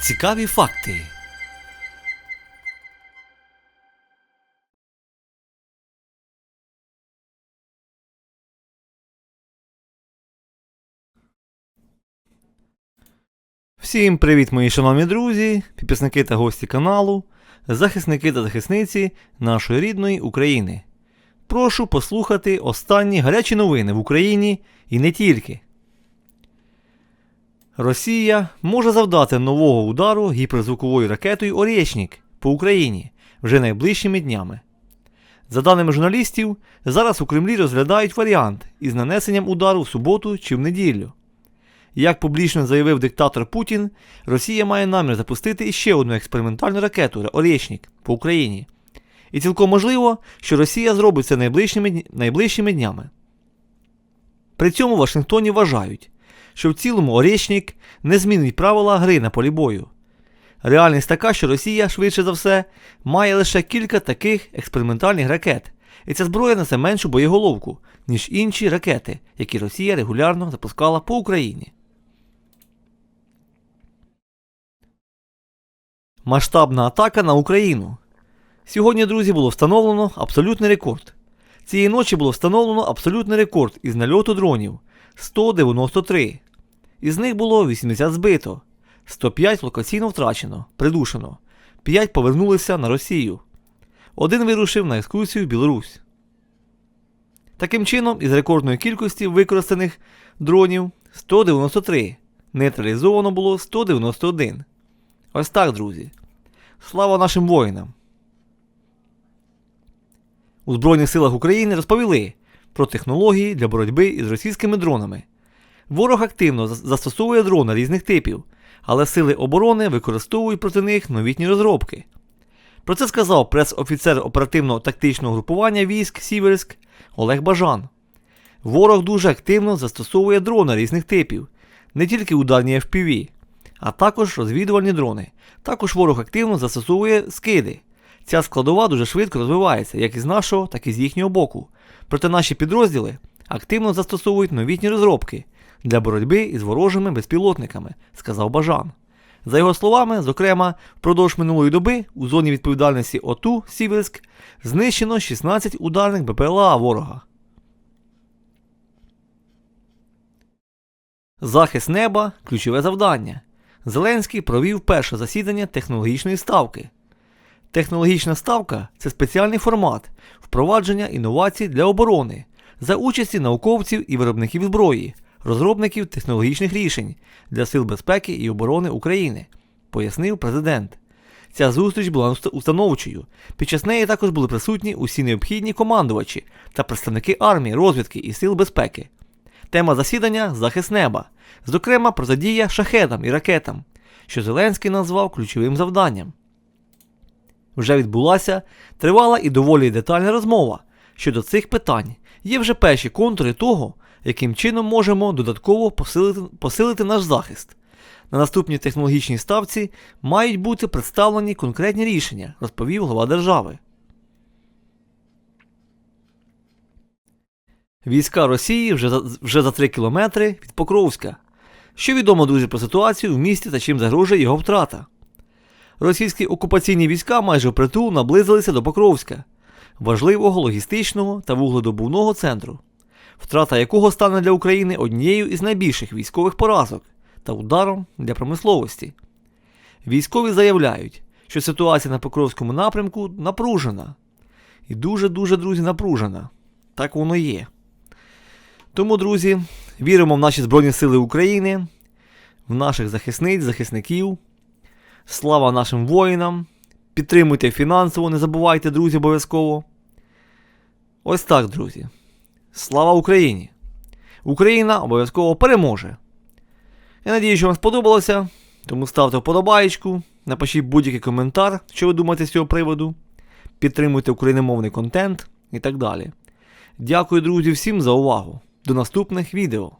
Цікаві факти. Всім привіт, мої шановні друзі, підписники та гості каналу, захисники та захисниці нашої рідної України. Прошу послухати останні гарячі новини в Україні і не тільки. Росія може завдати нового удару гіперзвуковою ракетою Орєчнік по Україні вже найближчими днями. За даними журналістів, зараз у Кремлі розглядають варіант із нанесенням удару в суботу чи в неділю. Як публічно заявив диктатор Путін, Росія має намір запустити іще одну експериментальну ракету Орєчнік по Україні. І цілком можливо, що Росія зробить це найближчими, найближчими днями. При цьому в Вашингтоні вважають, що в цілому Орєчнік не змінить правила гри на полі бою. Реальність така, що Росія, швидше за все, має лише кілька таких експериментальних ракет, і ця зброя несе меншу боєголовку, ніж інші ракети, які Росія регулярно запускала по Україні. Масштабна атака на Україну. Сьогодні, друзі, було встановлено абсолютний рекорд. Цієї ночі було встановлено абсолютний рекорд із нальоту дронів 193. Із них було 80 збито, 105 локаційно втрачено, придушено, 5 повернулися на Росію. Один вирушив на екскурсію в Білорусь. Таким чином, із рекордної кількості використаних дронів 193. Нейтралізовано було 191. Ось так, друзі. Слава нашим воїнам! У Збройних силах України розповіли про технології для боротьби із російськими дронами. Ворог активно застосовує дрони різних типів, але сили оборони використовують проти них новітні розробки. Про це сказав прес-офіцер оперативно-тактичного групування військ Сіверськ Олег Бажан. Ворог дуже активно застосовує дрони різних типів, не тільки ударні FPV, а також розвідувальні дрони. Також ворог активно застосовує скиди. Ця складова дуже швидко розвивається, як із нашого, так і з їхнього боку. Проте наші підрозділи активно застосовують новітні розробки для боротьби із ворожими безпілотниками, сказав Бажан. За його словами, зокрема, впродовж минулої доби у зоні відповідальності ОТУ Сіверськ знищено 16 ударних БПЛА ворога. Захист неба ключове завдання. Зеленський провів перше засідання технологічної ставки. Технологічна ставка це спеціальний формат впровадження інновацій для оборони за участі науковців і виробників зброї, розробників технологічних рішень для сил безпеки і оборони України, пояснив президент. Ця зустріч була установчою. Під час неї також були присутні усі необхідні командувачі та представники армії, розвідки і сил безпеки. Тема засідання захист неба, зокрема протидія шахедам і ракетам, що Зеленський назвав ключовим завданням. Вже відбулася тривала і доволі детальна розмова щодо цих питань. Є вже перші контури того, яким чином можемо додатково посилити, посилити наш захист. На наступній технологічній ставці мають бути представлені конкретні рішення, розповів глава держави. Війська Росії вже за, вже за 3 кілометри від Покровська. Що відомо, друзі, про ситуацію в місті та чим загрожує його втрата? Російські окупаційні війська майже впритул наблизилися до Покровська, важливого логістичного та вугледобувного центру, втрата якого стане для України однією із найбільших військових поразок та ударом для промисловості. Військові заявляють, що ситуація на Покровському напрямку напружена. І дуже-дуже, друзі, напружена. Так воно є. Тому, друзі, віримо в наші Збройні Сили України, в наших захисниць, захисників. Слава нашим воїнам. Підтримуйте фінансово, не забувайте, друзі, обов'язково. Ось так, друзі. Слава Україні! Україна обов'язково переможе. Я надію, що вам сподобалося. Тому ставте вподобаєчку, напишіть будь-який коментар, що ви думаєте з цього приводу. Підтримуйте україномовний контент і так далі. Дякую, друзі, всім за увагу. До наступних відео.